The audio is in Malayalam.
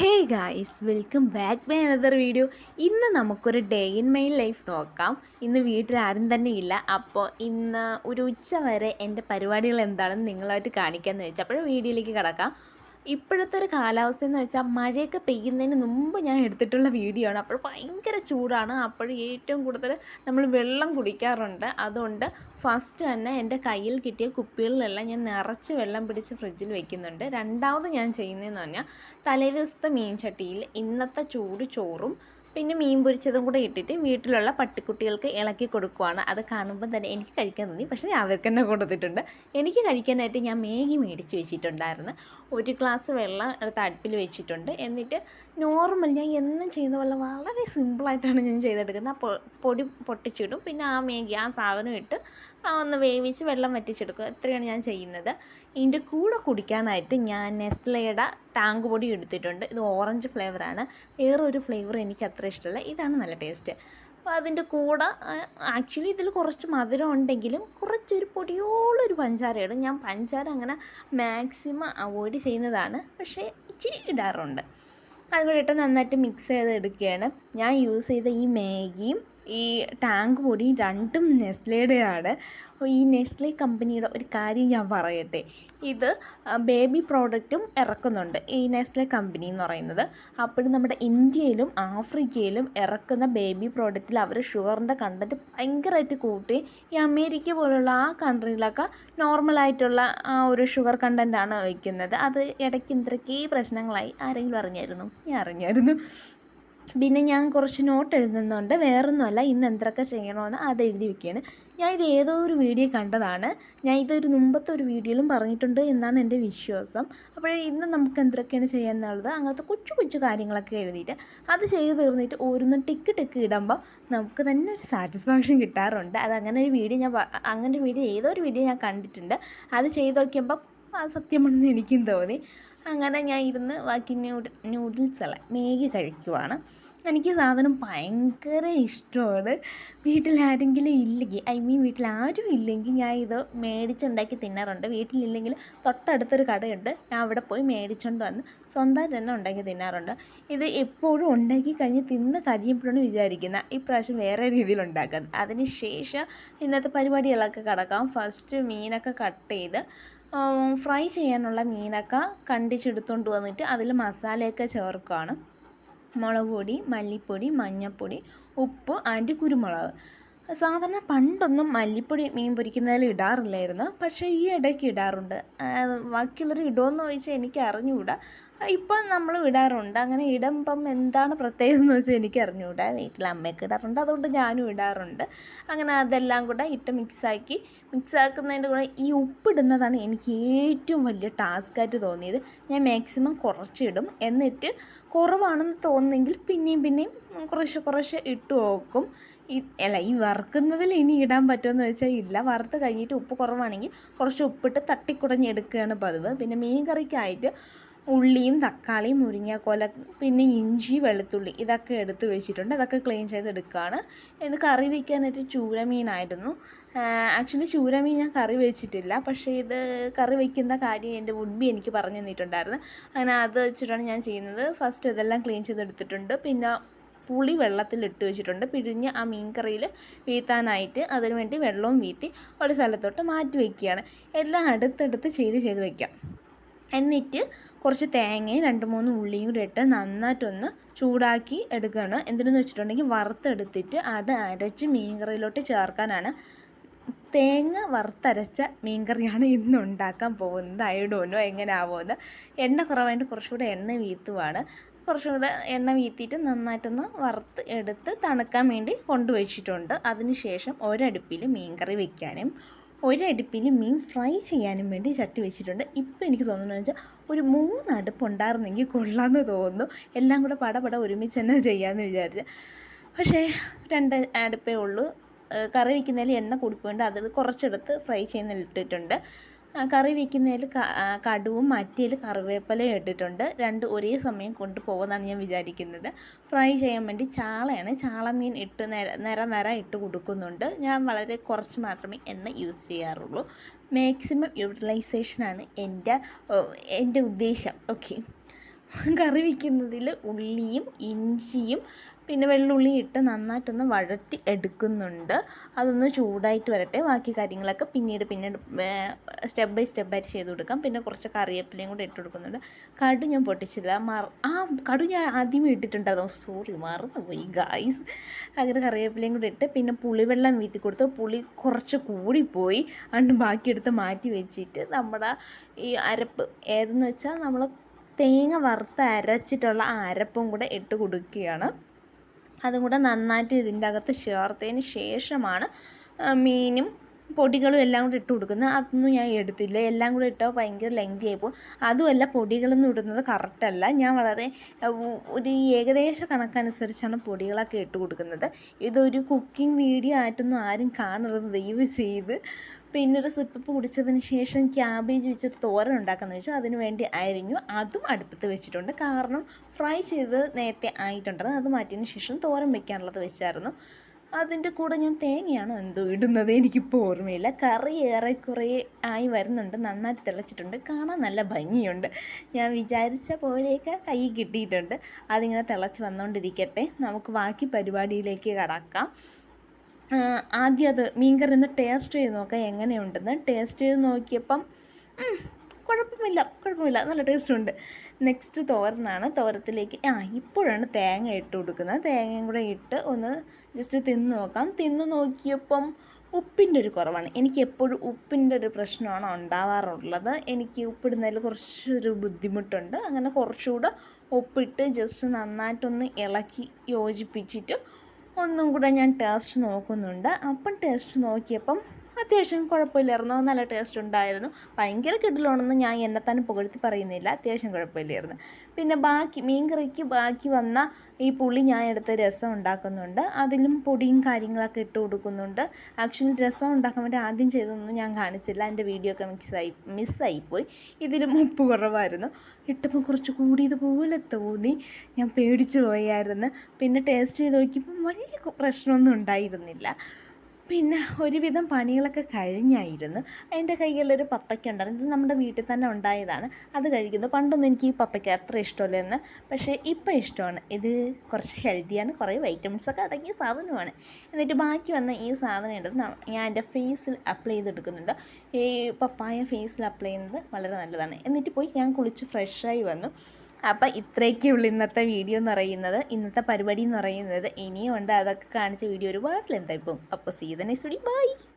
Hey guys welcome back by another video ഇന്ന് നമുക്കൊരു ഡേ ഇൻ മൈ ലൈഫ് നോക്കാം. ഇന്ന് വീട്ടിൽ ആരും തന്നെ ഇല്ല. അപ്പോൾ ഇന്ന് ഒരു ഉച്ച വരെ എന്റെ പരിപാടികൾ എന്താണെന്ന് നിങ്ങളായിട്ട് കാണിക്കാമെന്ന് വെച്ചാൽ അപ്പോൾ വീഡിയോയിലേക്ക് കിടക്കാം. ഇപ്പോഴത്തെ ഒരു കാലാവസ്ഥ എന്ന് വെച്ചാൽ മഴയൊക്കെ പെയ്യുന്നതിന് മുമ്പ് ഞാൻ എടുത്തിട്ടുള്ള വീഡിയോ ആണ്. അപ്പോൾ ഭയങ്കര ചൂടാണ്. അപ്പോൾ ഏറ്റവും കൂടുതൽ നമ്മൾ വെള്ളം കുടിക്കാറുണ്ട്. അതുകൊണ്ട് ഫസ്റ്റ് തന്നെ എന്റെ കയ്യിൽ കിട്ടിയ കുപ്പികളിലെല്ലാം ഞാൻ നിറച്ച് വെള്ളം പിടിച്ച് ഫ്രിഡ്ജിൽ വെക്കുന്നുണ്ട്. രണ്ടാമത് ഞാൻ ചെയ്യുന്നതെന്ന് പറഞ്ഞാൽ തലേദിവസത്തെ ദിവസത്തെ മീൻചട്ടിയിൽ ഇന്നത്തെ ചൂട് ചോറും പിന്നെ മീൻ പൊരിച്ചതും കൂടെ ഇട്ടിട്ട് വീട്ടിലുള്ള പട്ടിക്കുട്ടികൾക്ക് ഇളക്കി കൊടുക്കുവാണ്. അത് കാണുമ്പോൾ തന്നെ എനിക്ക് കഴിക്കാൻ തോന്നി. പക്ഷേ ഞാൻ അവർക്ക് തന്നെ കൊടുത്തിട്ടുണ്ട്. എനിക്ക് കഴിക്കാനായിട്ട് ഞാൻ മേഗി മേടിച്ച് വെച്ചിട്ടുണ്ടായിരുന്നു. ഒരു ഗ്ലാസ് വെള്ളം എടുത്ത് അടുപ്പിൽ വെച്ചിട്ടുണ്ട്. എന്നിട്ട് നോർമൽ ഞാൻ എന്നും ചെയ്യുന്ന പോലെ വളരെ സിമ്പിളായിട്ടാണ് ഞാൻ ചെയ്തെടുക്കുന്നത്. ആ പൊടി പൊട്ടിച്ചിടും. പിന്നെ ആ മേഗി ആ സാധനം ഇട്ട് ഒന്ന് വേവിച്ച് വെള്ളം വറ്റിച്ചെടുക്കും. ഇത്രയാണ് ഞാൻ ചെയ്യുന്നത്. ഇതിന്റെ കൂടെ കുടിക്കാനായിട്ട് ഞാൻ നെസ്ലയുടെ ടാങ്ക് പൊടി എടുത്തിട്ടുണ്ട്. ഇത് ഓറഞ്ച് ഫ്ലേവറാണ്. വേറൊരു ഫ്ലേവർ എനിക്ക് അത്ര ഇഷ്ടമല്ല. ഇതാണ് നല്ല ടേസ്റ്റ്. അപ്പോൾ അതിന്റെ കൂടെ ആക്ച്വലി ഇതിൽ കുറച്ച് മധുരം ഉണ്ടെങ്കിലും കുറച്ചൊരു പൊടിയോളൊരു പഞ്ചാര ഇടും ഞാൻ പഞ്ചാര അങ്ങനെ മാക്സിമം അവോയ്ഡ് ചെയ്യുന്നതാണ്. പക്ഷേ ഇച്ചിരി ഇടാറുണ്ട്. അതുകൂടെ ഇട്ട് നന്നായിട്ട് മിക്സ് ചെയ്ത് എടുക്കുകയാണ് ഞാൻ യൂസ് ചെയ്ത ഈ മാഗിയും ഈ ടാങ്ക് പൊടി രണ്ടും നെസ്ലയുടെയാണ് ഈ നെസ്ലെ കമ്പനിയുടെ ഒരു കാര്യം ഞാൻ പറയട്ടെ. ഇത് ബേബി പ്രോഡക്റ്റും ഇറക്കുന്നുണ്ട് ഈ നെസ്ലെ കമ്പനി എന്ന് പറയുന്നത്. അപ്പോഴും നമ്മുടെ ഇന്ത്യയിലും ആഫ്രിക്കയിലും ഇറക്കുന്ന ബേബി പ്രോഡക്റ്റിൽ അവർ ഷുഗറിന്റെ കണ്ടന്റ് ഭയങ്കരമായിട്ട് കൂട്ടി. ഈ അമേരിക്ക പോലുള്ള ആ കൺട്രിയിലൊക്കെ നോർമലായിട്ടുള്ള ആ ഒരു ഷുഗർ കണ്ടന്റാണ് വയ്ക്കുന്നത്. അത് ഇടയ്ക്ക് എന്തൊക്കെ പ്രശ്നങ്ങളായി. ആരെങ്കിലും അറിഞ്ഞായിരുന്നു? ഞാൻ അറിഞ്ഞായിരുന്നു. പിന്നെ ഞാൻ കുറച്ച് നോട്ട് എഴുതുന്നുണ്ട്. വേറൊന്നുമല്ല ഇന്ന് എന്തൊക്കെ ചെയ്യണമെന്ന് അത് എഴുതി വെക്കുകയാണ്. ഞാൻ ഇത് ഏതോ ഒരു വീഡിയോ കണ്ടതാണ്. ഞാൻ ഇതൊരു മുമ്പത്തെ ഒരു വീഡിയോയിലും പറഞ്ഞിട്ടുണ്ട് എന്നാണ് എന്റെ വിശ്വാസം. അപ്പോൾ ഇന്ന് നമുക്ക് എന്തൊക്കെയാണ് ചെയ്യാന്നുള്ളത് അങ്ങനത്തെ കൊച്ചു കൊച്ചു കാര്യങ്ങളൊക്കെ എഴുതിയിട്ട് അത് ചെയ്ത് തീർന്നിട്ട് ഓരോന്ന് ടിക്ക് ടിക്ക് ഇടുമ്പോൾ നമുക്ക് തന്നെ ഒരു സാറ്റിസ്ഫാക്ഷൻ കിട്ടാറുണ്ട്. അത് അങ്ങനെ ഒരു വീഡിയോ ഞാൻ അങ്ങനെ ഒരു വീഡിയോ ഏതോ ഒരു വീഡിയോ ഞാൻ കണ്ടിട്ടുണ്ട്. അത് ചെയ്ത് നോക്കിയപ്പോൾ സത്യമാണെന്ന് എനിക്കും തോന്നി. അങ്ങനെ ഞാൻ ഇരുന്ന് ബാക്കി ന്യൂഡ് ന്യൂഡിൽസ് അല്ല മേഗി കഴിക്കുവാണ്. എനിക്ക് സാധനം ഭയങ്കര ഇഷ്ടമാണ്. വീട്ടിലാരെങ്കിലും ഇല്ലെങ്കിൽ ഐ മീൻ വീട്ടിൽ ആരും ഇല്ലെങ്കിൽ ഞാൻ ഇത് മേടിച്ചുണ്ടാക്കി തിന്നാറുണ്ട്. വീട്ടിലില്ലെങ്കിൽ തൊട്ടടുത്തൊരു കടയുണ്ട്. ഞാൻ അവിടെ പോയി മേടിച്ചുകൊണ്ട് വന്ന് സ്വന്തമായിട്ട് തന്നെ ഉണ്ടാക്കി തിന്നാറുണ്ട്. ഇത് എപ്പോഴും ഉണ്ടാക്കി കഴിഞ്ഞ് തിന്ന് കഴിയുമ്പോഴാണ് വിചാരിക്കുന്നത് ഇപ്രാവശ്യം വേറെ രീതിയിൽ ഉണ്ടാക്കുന്നത്. അതിന് ശേഷം ഇന്നത്തെ പരിപാടികളൊക്കെ കിടക്കാം. ഫസ്റ്റ് മീനൊക്കെ കട്ട് ചെയ്ത് ഫ്രൈ ചെയ്യാനുള്ള മീനൊക്കെ കണ്ടിച്ചെടുത്തുകൊണ്ട് വന്നിട്ട് അതിൽ മസാലയൊക്കെ ചേർക്കുകയാണ് മുളക് പൊടി മല്ലിപ്പൊടി മഞ്ഞൾപ്പൊടി ഉപ്പ് ആൻഡ് കുരുമുളക്. സാധാരണ പണ്ടൊന്നും മല്ലിപ്പൊടി മീൻ പൊരിക്കുന്നതിൽ ഇടാറില്ലായിരുന്നു. പക്ഷേ ഈ ഇടയ്ക്ക് ഇടാറുണ്ട്. ബാക്കിയുള്ളവർ ഇടുമെന്ന് ചോദിച്ചാൽ എനിക്ക് അറിഞ്ഞുകൂടാ. ഇപ്പം നമ്മൾ ഇടാറുണ്ട്. അങ്ങനെ ഇടുമ്പം എന്താണ് പ്രത്യേകത എന്ന് വെച്ചാൽ എനിക്ക് അറിഞ്ഞുകൂടാ. വീട്ടിൽ അമ്മയൊക്കെ ഇടാറുണ്ട്. അതുകൊണ്ട് ഞാനും ഇടാറുണ്ട്. അങ്ങനെ അതെല്ലാം കൂടെ ഇട്ട് മിക്സാക്കി. മിക്സാക്കുന്നതിന്റെ കൂടെ ഈ ഉപ്പിടുന്നതാണ് എനിക്ക് ഏറ്റവും വലിയ ടാസ്ക്കായിട്ട് തോന്നിയത്. ഞാൻ മാക്സിമം കുറച്ചിടും എന്നിട്ട് കുറവാണെന്ന് തോന്നുന്നെങ്കിൽ പിന്നെയും പിന്നെയും കുറേശ്ശെ കുറേശ്ശെ ഇട്ട് നോക്കും. അല്ല ഈ വറുക്കുന്നതിൽ ഇനി ഇടാൻ പറ്റുമെന്ന് വെച്ചാൽ ഇല്ല. വറുത്ത് കഴിഞ്ഞിട്ട് ഉപ്പ് കുറവാണെങ്കിൽ കുറച്ച് ഉപ്പിട്ട് തട്ടിക്കുടഞ്ഞെടുക്കുകയാണ് പതിവ്. പിന്നെ മീൻ കറിക്കായിട്ട് ഉള്ളിയും തക്കാളിയും മുരിങ്ങാക്കോല പിന്നെ ഇഞ്ചി വെളുത്തുള്ളി ഇതൊക്കെ എടുത്ത് വെച്ചിട്ടുണ്ട്. അതൊക്കെ ക്ലീൻ ചെയ്തെടുക്കുകയാണ്. ഇത് കറി വയ്ക്കാനായിട്ട് ചൂരമീനായിരുന്നു. ആക്ച്വലി ചൂരമീൻ ഞാൻ കറി വെച്ചിട്ടില്ല. പക്ഷേ ഇത് കറി വയ്ക്കുന്ന കാര്യം എന്റെ ഉഡ്ബി എനിക്ക് പറഞ്ഞു തന്നിട്ടുണ്ടായിരുന്നു. അങ്ങനെ അത് വെച്ചിട്ടാണ് ഞാൻ ചെയ്യുന്നത്. ഫസ്റ്റ് ഇതെല്ലാം ക്ലീൻ ചെയ്തെടുത്തിട്ടുണ്ട്. പിന്നെ പുളി വെള്ളത്തിലിട്ട് വെച്ചിട്ടുണ്ട്. പിഴിഞ്ഞ് ആ മീൻ കറിയിൽ വീത്താനായിട്ട് അതിന് വേണ്ടി വെള്ളവും വീത്തി ഒരു സ്ഥലത്തോട്ട് മാറ്റി വയ്ക്കുകയാണ് എല്ലാം അടുത്തടുത്ത് ചെയ്ത് ചെയ്ത് വയ്ക്കാം എന്നിട്ട് കുറച്ച് തേങ്ങയും രണ്ട് മൂന്ന് ഉള്ളിയും കൂടി ഇട്ട് നന്നായിട്ടൊന്ന് ചൂടാക്കി എടുക്കുകയാണ്. എന്തിനെന്ന് വെച്ചിട്ടുണ്ടെങ്കിൽ വറുത്തെടുത്തിട്ട് അത് അരച്ച് മീൻ കറിയിലോട്ട് ചേർക്കാനാണ്. തേങ്ങ വറുത്തരച്ച മീൻകറിയാണ് ഇന്ന് ഉണ്ടാക്കാൻ പോകുന്നത്. ഐ ഡോനോ എങ്ങനെ ആവുമെന്ന് എണ്ണ കുറവായിട്ട് കുറച്ചുകൂടെ എണ്ണ വീത്തുവാണ്. കുറച്ചും കൂടെ എണ്ണ വീത്തിയിട്ട് നന്നായിട്ടൊന്ന് വറുത്ത് എടുത്ത് തണുക്കാൻ വേണ്ടി കൊണ്ടുവച്ചിട്ടുണ്ട് അതിനുശേഷം ഒരടുപ്പിൽ മീൻ കറി വെക്കാനും ഒരടുപ്പിൽ മീൻ ഫ്രൈ ചെയ്യാനും വേണ്ടി ചട്ടി വെച്ചിട്ടുണ്ട്. ഇപ്പോൾ എനിക്ക് തോന്നുന്നത് വെച്ചാൽ ഒരു മൂന്ന് അടുപ്പ് ഉണ്ടായിരുന്നെങ്കിൽ കൊള്ളാമെന്ന് തോന്നുന്നു. എല്ലാം കൂടെ പടപട ഒരുമിച്ച് തന്നെ ചെയ്യാമെന്ന് വിചാരിച്ചു. പക്ഷേ രണ്ട് അടുപ്പേ ഉള്ളൂ. കറി വയ്ക്കുന്നതിൽ എണ്ണ കൂടിപ്പോയിട്ട് അത് കുറച്ചെടുത്ത് ഫ്രൈ ചെയ്യുന്നതിൽ ഇട്ടിട്ടുണ്ട്. കറി വയ്ക്കുന്നതിൽ കടുവും മറ്റേൽ കറിവേപ്പിലയും ഇട്ടിട്ടുണ്ട്. രണ്ട് ഒരേ സമയം കൊണ്ടുപോകുമെന്നാണ് ഞാൻ വിചാരിക്കുന്നത്. ഫ്രൈ ചെയ്യാൻ വേണ്ടി ചാളയാണ്. ചാളമീൻ ഇട്ട് നിര നിര നിര ഇട്ട് കൊടുക്കുന്നുണ്ട്. ഞാൻ വളരെ കുറച്ച് മാത്രമേ എണ്ണ യൂസ് ചെയ്യാറുള്ളൂ. മാക്സിമം യൂട്ടിലൈസേഷനാണ് എന്റെ എന്റെ ഉദ്ദേശം. ഓക്കെ കറി വയ്ക്കുന്നതിൽ ഉള്ളിയും ഇഞ്ചിയും പിന്നെ വെള്ളുള്ളി ഇട്ട് നന്നായിട്ടൊന്ന് വഴറ്റി എടുക്കുന്നുണ്ട്. അതൊന്ന് ചൂടായിട്ട് വരട്ടെ. ബാക്കി കാര്യങ്ങളൊക്കെ പിന്നീട് പിന്നീട് സ്റ്റെപ്പ് ബൈ സ്റ്റെപ്പായിട്ട് ചെയ്ത് കൊടുക്കാം. പിന്നെ കുറച്ച് കറിവേപ്പിലയും കൂടെ ഇട്ട് കൊടുക്കുന്നുണ്ട്. കടു ഞാൻ പൊട്ടിച്ചില്ല. മറ ആ കടു ഞാൻ ആദ്യമേ ഇട്ടിട്ടുണ്ടായിരുന്നു. സോറി മറന്നുപോയി ഗായ്സ് അങ്ങനെ കറിവേപ്പിലയും കൂടെ ഇട്ട് പിന്നെ പുളിവെള്ളം വീത്തി കൊടുത്തു. പുളി കുറച്ച് കൂടിപ്പോയി. അതുകൊണ്ട് ബാക്കിയെടുത്ത് മാറ്റി വെച്ചിട്ട് നമ്മുടെ ഈ അരപ്പ് ഏതെന്ന് വെച്ചാൽ നമ്മൾ തേങ്ങ വറുത്ത് അരച്ചിട്ടുള്ള ആ അരപ്പും കൂടെ ഇട്ട് കൊടുക്കുകയാണ്. അതും കൂടെ നന്നായിട്ട് ഇതിന്റെ അകത്ത് ചേർത്തതിന് ശേഷമാണ് മീനും പൊടികളും എല്ലാം കൂടെ ഇട്ട് കൊടുക്കുന്നത്. അതൊന്നും ഞാൻ എടുത്തില്ല. എല്ലാം കൂടെ ഇട്ടാൽ ഭയങ്കര ലെങ്തി പോകും. അതുമല്ല പൊടികളൊന്നും ഇടുന്നത് കറക്റ്റല്ല ഞാൻ വളരെ ഒരു ഏകദേശ കണക്കനുസരിച്ചാണ് പൊടികളൊക്കെ ഇട്ട് കൊടുക്കുന്നത്. ഇതൊരു കുക്കിംഗ് വീഡിയോ ആയിട്ടൊന്നും ആരും കാണരുത്. ദയവ് ചെയ്ത് പിന്നെ ഒരു സിപ്പ് കുടിച്ചതിന് ശേഷം ക്യാബേജ് വെച്ചിട്ട് തോരൻ ഉണ്ടാക്കാമെന്ന് വെച്ചാൽ അതിന് വേണ്ടി അരിഞ്ഞു. അതും അടുപ്പത്ത് വെച്ചിട്ടുണ്ട്. കാരണം ഫ്രൈ ചെയ്ത് നേരത്തെ ആയിട്ടുണ്ടായിരുന്നു അത് മാറ്റിയതിന് ശേഷം തോരൻ വെക്കാനുള്ളത് വെച്ചായിരുന്നു. അതിന്റെ കൂടെ ഞാൻ തേങ്ങയാണോ എന്തോ ഇടുന്നത് എനിക്കിപ്പോൾ ഓർമ്മയില്ല. കറി ഏറെക്കുറെ ആയി വരുന്നുണ്ട്. നന്നായിട്ട് തിളച്ചിട്ടുണ്ട്. കാണാൻ നല്ല ഭംഗിയുണ്ട്. ഞാൻ വിചാരിച്ച പോലെയൊക്കെ കൈ കിട്ടിയിട്ടുണ്ട്. അതിങ്ങനെ തിളച്ച് വന്നുകൊണ്ടിരിക്കട്ടെ നമുക്ക് ബാക്കി പരിപാടിയിലേക്ക് കടക്കാം. ആദ്യം അത് മീൻകറി ഒന്ന് ടേസ്റ്റ് ചെയ്ത് നോക്കാം എങ്ങനെയുണ്ടെന്ന്. ടേസ്റ്റ് ചെയ്ത് നോക്കിയപ്പം കുഴപ്പമില്ല കുഴപ്പമില്ല നല്ല ടേസ്റ്റ് ഉണ്ട്. നെക്സ്റ്റ് തോരനാണ്. തോരത്തിലേക്ക് ആ ഇപ്പോഴാണ് തേങ്ങ ഇട്ട് കൊടുക്കുന്നത്. തേങ്ങയും കൂടെ ഇട്ട് ഒന്ന് ജസ്റ്റ് തിന്ന് നോക്കാം. തിന്ന് നോക്കിയപ്പം ഉപ്പിന്റെ ഒരു കുറവാണ്. എനിക്ക് എപ്പോഴും ഉപ്പിന്റെ ഒരു പ്രശ്നമാണ് ഉണ്ടാവാറുള്ളത്. എനിക്ക് ഉപ്പിടുന്നതിൽ കുറച്ചൊരു ബുദ്ധിമുട്ടുണ്ട്. അങ്ങനെ കുറച്ചുകൂടെ ഉപ്പിട്ട് ജസ്റ്റ് നന്നായിട്ടൊന്ന് ഇളക്കി യോജിപ്പിച്ചിട്ട് ഒന്നും കൂടെ ഞാൻ ടേസ്റ്റ് നോക്കുന്നുണ്ട്. അപ്പം ടേസ്റ്റ് നോക്കിയപ്പം അത്യാവശ്യം കുഴപ്പമില്ലായിരുന്നു നല്ല ടേസ്റ്റ് ഉണ്ടായിരുന്നു. ഭയങ്കര കിടലാണെന്ന് ഞാൻ എന്നെ തന്നെ പുകഴ്ത്തി പറയുന്നില്ല. അത്യാവശ്യം കുഴപ്പമില്ലായിരുന്നു പിന്നെ ബാക്കി മീൻ കറിക്ക് ബാക്കി വന്ന ഈ പുളി ഞാൻ എടുത്ത് രസം ഉണ്ടാക്കുന്നുണ്ട്. അതിലും പൊടിയും കാര്യങ്ങളൊക്കെ ഇട്ട് കൊടുക്കുന്നുണ്ട്. ആക്ച്വലി രസം ഉണ്ടാക്കാൻ വേണ്ടി ആദ്യം ചെയ്തതൊന്നും ഞാൻ കാണിച്ചില്ല. എന്റെ വീഡിയോ ഒക്കെ മിക്സായി മിസ്സായിപ്പോയി ഇതിലും ഉപ്പ് കുറവായിരുന്നു. ഇട്ടപ്പോൾ കുറച്ച് കൂടിയതുപോലെ തോന്നി. ഞാൻ പേടിച്ചു പോയായിരുന്നു പിന്നെ ടേസ്റ്റ് ചെയ്ത് നോക്കിയപ്പോൾ വലിയ പ്രശ്നമൊന്നും ഉണ്ടായിരുന്നില്ല. പിന്നെ ഒരുവിധം പണികളൊക്കെ കഴിഞ്ഞായിരുന്നു. എന്റെ കയ്യിലൊരു പപ്പയ്ക്ക ഉണ്ടായിരുന്നു ഇത് നമ്മുടെ വീട്ടിൽ തന്നെ ഉണ്ടായതാണ്. അത് കഴിക്കുന്നു. പണ്ടൊന്നും എനിക്ക് ഈ പപ്പയ്ക്ക അത്ര ഇഷ്ടമല്ലെന്ന് പക്ഷേ ഇപ്പം ഇഷ്ടമാണ്. ഇത് കുറച്ച് ഹെൽത്തിയാണ് കുറേ വൈറ്റമിൻസൊക്കെ അടങ്ങിയ സാധനമാണ്. എന്നിട്ട് ബാക്കി വന്ന ഈ സാധനം എടുത്ത് ഞാൻ എന്റെ ഫേസിൽ അപ്ലൈ ചെയ്തെടുക്കുന്നുണ്ട്. ഈ പപ്പായ ഫേസിൽ അപ്ലൈ ചെയ്യുന്നത് വളരെ നല്ലതാണ്. എന്നിട്ട് പോയി ഞാൻ കുളിച്ച് ഫ്രഷായി വന്നു. അപ്പം ഇത്രയൊക്കെ ഉള്ളൂ ഇന്നത്തെ വീഡിയോ എന്ന് പറയുന്നത്. ഇന്നത്തെ പരിപാടി എന്ന് പറയുന്നത് ഇനിയും ഉണ്ട്. അതൊക്കെ കാണിച്ച വീഡിയോ ഒരുപാട് അപ്പോൾ സീതനെ സുടി ബൈ